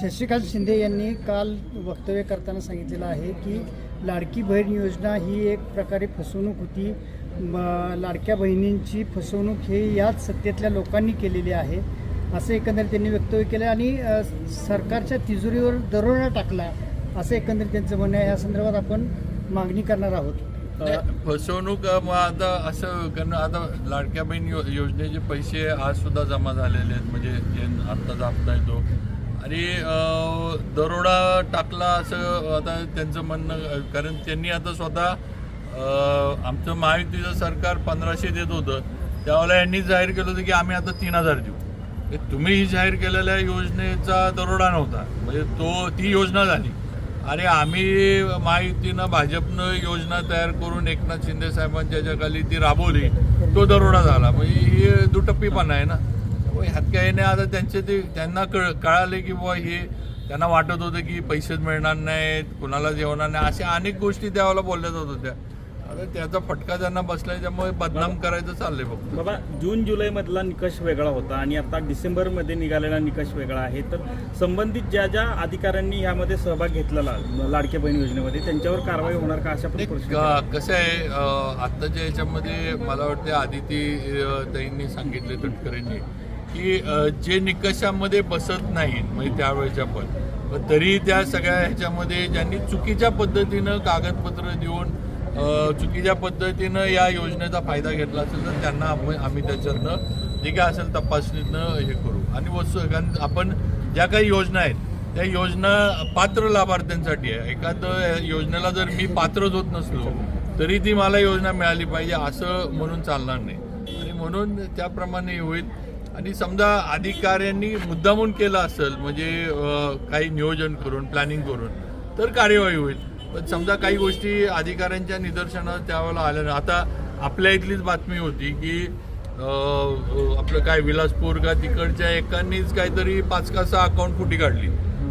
शशिकांत शिंदे यांनी काल वक्तव्य करताना सांगितलेलं आहे की लाडकी बहीण योजना ही एक प्रकारे फसवणूक होती. म- लाडक्या बहिणींची फसवणूक हे याच सत्तेतल्या लोकांनी केलेली आहे असं एकंदरीत त्यांनी वक्तव्य केलं. आणि सरकारच्या तिजोरीवर दरोडा टाकला असं एकंदरीत त्यांचं म्हणणं आहे. या संदर्भात आपण मागणी करणार आहोत. फसवणूक मग आता असं कारण आता लाडक्या बहीण यो- योजनेचे पैसे आज सुद्धा जमा झालेले आहेत. म्हणजे जे आत्ताचा येतो आणि दरोडा टाकला असं आता त्यांचं म्हणणं कारण त्यांनी आता स्वतः आमचं महायुतीचं सरकार पंधराशे देत होतं. त्यावेळेला यांनी जाहीर केलं होतं की आम्ही आता तीन हजार देऊ. तुम्ही ही जाहीर केलेल्या योजनेचा दरोडा नव्हता. म्हणजे तो ती योजना झाली. आणि आम्ही महायुतीनं भाजपनं योजना तयार करून एकनाथ शिंदे साहेबांच्या ज्याखाली ती राबवली. तो दरोडा झाला. म्हणजे ही दुटप्पीपणा आहे ना. ह्यात काही नाही. आता त्यांचे ते त्यांना कळ कळाले की बुवा हे त्यांना वाटत होतं की पैसेच मिळणार नाहीत कुणाला जेवणार नाही अशा अनेक गोष्टी त्यावेळेला बोलल्या जात होत्या. आता त्याचा फटका त्यांना बसलाय त्यामुळे बदनाम करायचं चाललंय फक्त. बाबा जून जुलै मधला निकष वेगळा होता आणि आता डिसेंबरमध्ये निघालेला निकष वेगळा आहे. तर संबंधित ज्या ज्या अधिकाऱ्यांनी यामध्ये सहभाग घेतलेला लाडक्या बहीण योजनेमध्ये त्यांच्यावर कारवाई होणार का अशा कसं आहे आत्ताच्या याच्यामध्ये मला वाटते आदिती ताईंनी सांगितले तटकरेंनी. की जे निकषामध्ये बसत नाहीत म्हणजे त्यावेळेच्या पण. तरी त्या सगळ्या ह्याच्यामध्ये ज्यांनी चुकीच्या पद्धतीनं कागदपत्र देऊन चुकीच्या पद्धतीनं या योजनेचा फायदा घेतला असेल तर त्यांना आम्ही त्याच्यातनं जे काय असेल तपासणीतनं हे करू. आणि वस्तू कारण आपण ज्या काही योजना आहेत त्या योजना पात्र लाभार्थ्यांसाठी आहे. एखादं योजनेला जर मी पात्रच होत नसलो तरी ती मला योजना मिळाली पाहिजे असं म्हणून चालणार नाही. आणि म्हणून त्याप्रमाणे होईल आणि समजा अधिकाऱ्यांनी मुद्दामून केलं असेल म्हणजे काही नियोजन करून प्लॅनिंग करून तर कार्यवाही होईल. पण समजा काही गोष्टी अधिकाऱ्यांच्या निदर्शनास त्यावेळेला आल्या आता आपल्या इथलीच बातमी होती की आपलं काय विलासपूर का तिकडच्या एकांनीच काहीतरी पाच का सहा अकाउंट फुटी काढली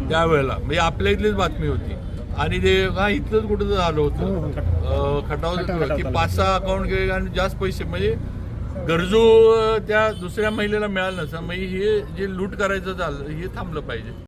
त्यावेळेला. म्हणजे आपल्या इथलीच बातमी होती. आणि ते हा इथलंच कुठं झालं होतं? खटाव की पाच सहा अकाउंट गेले आणि जास्त पैसे म्हणजे गरजू त्या दुसऱ्या महिलेला मिळालं नसतं. मग हे जे लूट करायचं झालं हे थांबलं पाहिजे.